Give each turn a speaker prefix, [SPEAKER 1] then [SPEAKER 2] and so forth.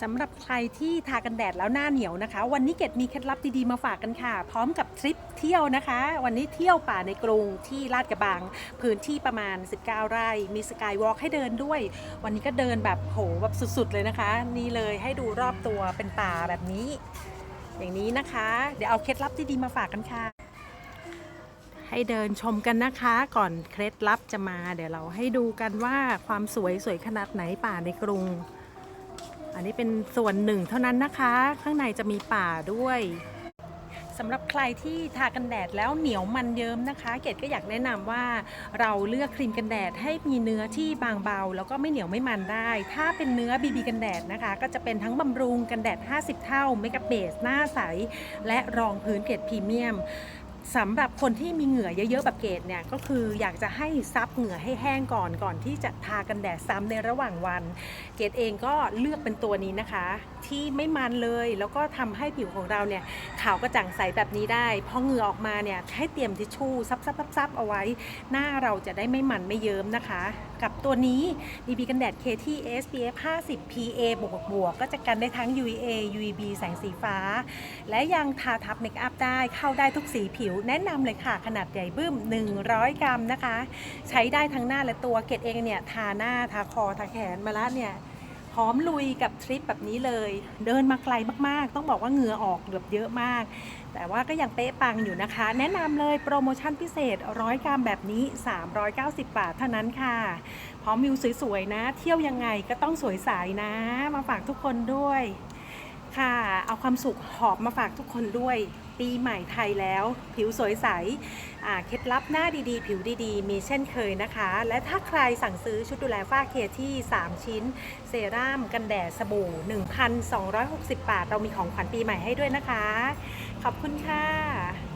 [SPEAKER 1] สำหรับใครที่ทากันแดดแล้วหน้าเหนียวนะคะ วันนี้เกดมีเคล็ดลับดีๆมาฝากกันค่ะ พร้อมกับทริปเที่ยวนะคะ วันนี้เที่ยวป่าในกรุงที่ลาดกระบัง พื้นที่ประมาณ 19 ไร่ มีสกายวอล์กให้เดินด้วย วันนี้ก็เดินแบบโหแบบสุดๆเลยนะคะ นี่เลยให้ดูรอบตัวเป็นป่าแบบนี้ อย่างนี้นะคะ เดี๋ยวเอาเคล็ดลับดีๆมาฝากกันค่ะ ให้เดินชมกันนะคะ ก่อนเคล็ดลับจะมา เดี๋ยวเราให้ดูกันว่าความสวยสวยขนาดไหนป่าในกรุง อันนี้เป็นส่วนหนึ่งเท่านั้นนะคะ ข้างในจะมีป่าด้วยสำหรับใครที่ทากันแดดแล้วเหนียวมันเยิ้มนะคะ เกดก็อยากแนะนำว่าเราเลือกครีมกันแดดให้มีเนื้อที่บางเบา แล้วก็ไม่เหนียวไม่มันได้ ถ้าเป็นเนื้อบีบีกันแดดนะคะ ก็จะเป็นทั้งบำรุงกันแดด 50 เท่าเมกะเบสหน้าใส และรองพื้นเกรดพรีเมียม สำหรับคนที่มีเหงื่อเยอะๆแบบเกดเนี่ยก็คืออยากจะให้ซับเหงื่อให้แห้งก่อนก่อนที่จะทากันแดดซ้ำในระหว่างวัน เกดเองก็เลือกเป็นตัวนี้นะคะ ที่ไม่มันเลยแล้วก็ทำให้ผิวของเราเนี่ยขาวกระจ่างใสแบบนี้ได้พอเหงื่อออกมาเนี่ยให้เตรียมทิชชู่ซับซับซับซับเอาไว้ หน้าเราจะได้ไม่มันไม่เยิ้มนะคะ กับตัวนี้ BB กันแดด KT SPF 50 PA บวกบวกก็จะกันได้ทั้ง UVA UVB แสงสีฟ้า และยังทาทับเมคอัพได้เข้าได้ทุกสีผิวแนะนำเลยค่ะ ขนาดใหญ่บึ้ม 100 กรัมนะคะ ใช้ได้ทั้งหน้าและตัวเกดเองเนี่ยทาหน้าทาคอทาแขนมาแล้วเนี่ยพร้อมลุยกับทริปแบบนี้เลย เดินมาไกลมากๆ ต้องบอกว่าเหงื่อออกเกือบเยอะมาก แต่ว่าก็ยังเป๊ะปังอยู่นะคะ แนะนำเลยโปรโมชั่นพิเศษ 100 กรัมแบบนี้ 390 บาทเท่านั้นค่ะ พร้อมวิวสวยๆนะ เที่ยวยังไงก็ต้องสวยใสนะ มาฝากทุกคนด้วยค่ะ ความสุขหอบมาฝากทุกคนด้วย ปีใหม่ไทยแล้ว ผิวสวยใสเคล็ดลับหน้าดีๆ ผิวดีๆ มีเช่นเคยนะคะ และถ้าใครสั่งซื้อชุดดูแลฝ้าเคที่ 3 ชิ้น เซรั่มกันแดดสบู่ 1,260 บาท เรามีของขวัญปีใหม่ให้ด้วยนะคะ ขอบคุณค่ะ